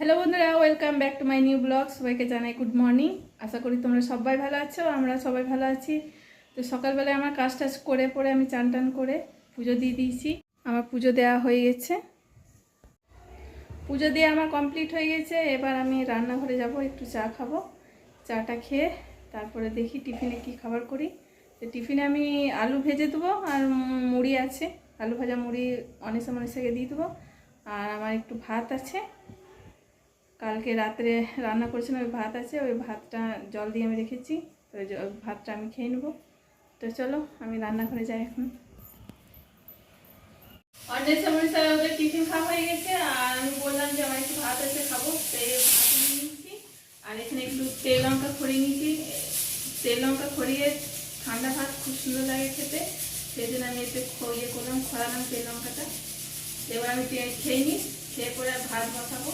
Hello বন্ধুরা welcome back to my new blog সবাইকে জানাই গুড মর্নিং আশা করি তোমরা সবাই ভালো আছো, আমরা সবাই ভালো আছি। তো সকালবেলায় আমার কাজ টাজ করে পরে আমি চান টান করে পুজো দিয়ে দিয়েছি। আমার পুজো দেওয়া হয়ে গেছে। পুজো দিয়ে আমার কমপ্লিট হয়ে গেছে। এবার আমি রান্নাঘরে যাব, একটু চা খাব। চাটা খেয়ে তারপরে দেখি টিফিনে কি খাবার করি। তো টিফিনে আমি আলু ভেজে দেবো আর মুড়ি আছে। আলু ভাজা মুড়ি অনেক সময় মনেসাকে দিয়ে দেবো। আর আমার একটু ভাত আছে। কালকে রাত্রে রান্না করেছিলাম, ওই ভাত আছে, ওই ভাতটা জল দিয়ে আমি রেখেছি, তো ভাতটা আমি খেয়ে নেব। তো চলো, আমি রান্না রান্নাঘরে যাই এখন। অনেক সময় স্যার ওদের টিফিন খাওয়া হয়ে গেছে, আর আমি বললাম যে আমার একটু ভাত আছে, খাব। তো ভাত নিয়ে নিয়েছি, আর এখানে একটু তেল লঙ্কা খড়িয়ে নিয়েছি। তেল লঙ্কা খড়িয়ে ঠান্ডা ভাত খুব সুন্দর লাগে খেতে সেই জন্য আমি এতে ইয়ে করলাম খরালাম তেল লঙ্কাটা। এবার আমি খেয়ে নিই, খেয়ে পরে ভাত বসাবো।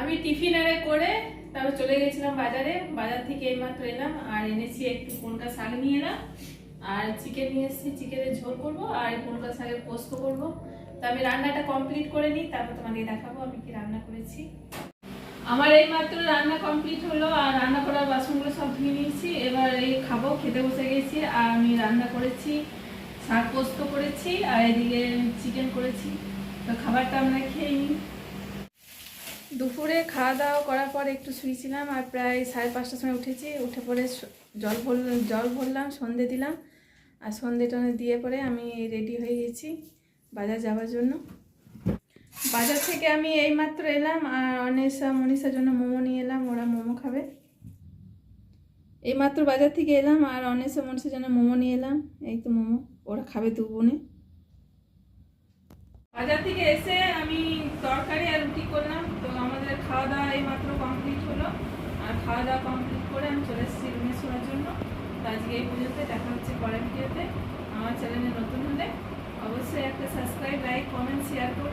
আমি টিফিন আরে করে তারপর চলে গেছিলাম বাজারে। বাজার থেকে এইমাত্র এলাম আর এনেছি একটু কোনকা শাক নিয়ে এলাম। আর চিকেন নিয়ে এসেছি, চিকেনের ঝোল করব আর কোনকা শাকের পোস্ত করব। তো আমি রান্নাটা কমপ্লিট করে নিই, তারপর তোমাদের দেখাবো আমি কি রান্না করেছি। আমার এই মাত্র রান্না কমপ্লিট হলো আর রান্না করার বাসনগুলো সব ধুয়ে নিয়েছি। এবার এই খাব, খেতে বসে গেছি। আর আমি রান্না করেছি, শাক পোস্ত করেছি আর এদিকে চিকেন করেছি। তো খাবারটা আমরা খেয়ে নিই। দুপুরে খাওয়া দাওয়া করার পর একটু শুয়েছিলাম আর প্রায় সাড়ে পাঁচটার সময় উঠেছি। উঠে পরে জল ভর জল ভরলাম, সন্ধে দিলাম। আর সন্ধে টনে দিয়ে পরে আমি রেডি হয়ে গেছি বাজার যাওয়ার জন্য। বাজার থেকে আমি এইমাত্র এলাম আর অনেসা মনীষার জন্য মোমো নিয়ে এলাম, ওরা মোমো খাবে। এইমাত্র বাজার থেকে এলাম আর অনেসা মনীষার জন্য মোমো নিয়ে এলাম। এই তো মোমো, ওরা খাবে দু বোনে। বাজার থেকে এসে আমি তরকারি আর রুটি করলাম। খাওয়া দাওয়া এই মাত্র কমপ্লিট হলো। আর খাওয়া দাওয়া কমপ্লিট করে আমি চলে এসেছি রুমে শোনার জন্য। তো আজকে এই পুজোতে দেখা হচ্ছে পরের ভিডিওতে। আমার চ্যানেলে নতুন হলে অবশ্যই একটা সাবস্ক্রাইব লাইক কমেন্ট শেয়ার কর।